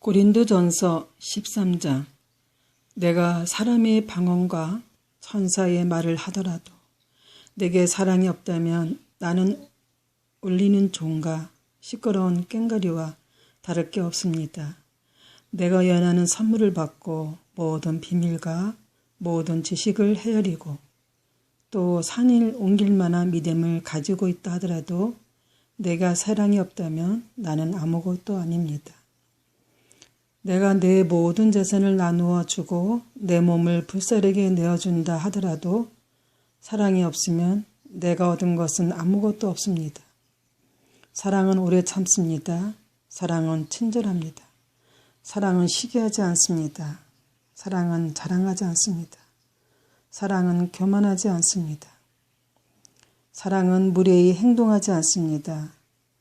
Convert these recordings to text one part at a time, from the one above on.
고린도전서 13장 내가 사람의 방언과 천사의 말을 하더라도 내게 사랑이 없다면 나는 울리는 종과 시끄러운 꽹가리와 다를 게 없습니다. 내가 연하는 선물을 받고 모든 비밀과 모든 지식을 헤아리고 또 산을 옮길 만한 믿음을 가지고 있다 하더라도 내가 사랑이 없다면 나는 아무것도 아닙니다. 내가 내 모든 재산을 나누어 주고 내 몸을 불사르게 내어준다 하더라도 사랑이 없으면 내가 얻은 것은 아무것도 없습니다. 사랑은 오래 참습니다. 사랑은 친절합니다. 사랑은 시기하지 않습니다. 사랑은 자랑하지 않습니다. 사랑은 교만하지 않습니다. 사랑은 무례히 행동하지 않습니다.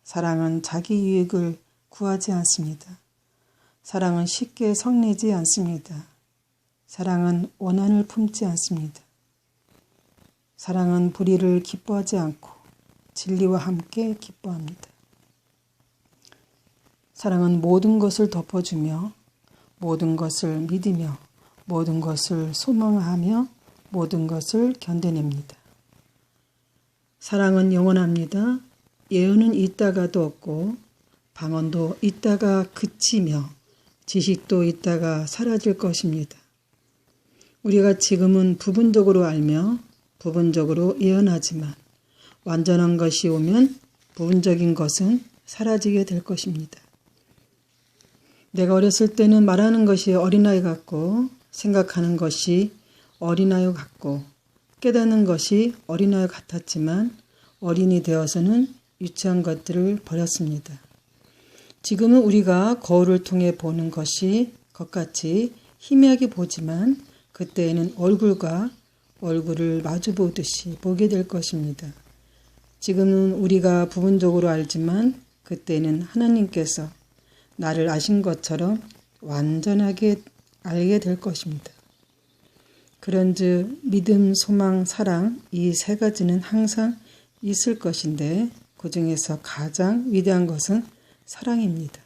사랑은 자기 유익을 구하지 않습니다. 사랑은 쉽게 성내지 않습니다. 사랑은 원한을 품지 않습니다. 사랑은 불의를 기뻐하지 않고 진리와 함께 기뻐합니다. 사랑은 모든 것을 덮어주며 모든 것을 믿으며 모든 것을 소망하며 모든 것을 견뎌냅니다. 사랑은 영원합니다. 예언은 있다가도 없고 방언도 있다가 그치며 지식도 있다가 사라질 것입니다. 우리가 지금은 부분적으로 알며 부분적으로 예언하지만 완전한 것이 오면 부분적인 것은 사라지게 될 것입니다. 내가 어렸을 때는 말하는 것이 어린아이 같고 생각하는 것이 어린아이 같고 깨닫는 것이 어린아이 같았지만 어린이 되어서는 유치한 것들을 버렸습니다. 지금은 우리가 거울을 통해 보는 것이 것같이 희미하게 보지만 그때에는 얼굴과 얼굴을 마주 보듯이 보게 될 것입니다. 지금은 우리가 부분적으로 알지만 그때는 하나님께서 나를 아신 것처럼 완전하게 알게 될 것입니다. 그런즉 믿음, 소망, 사랑 이 세 가지는 항상 있을 것인데 그 중에서 가장 위대한 것은 사랑입니다.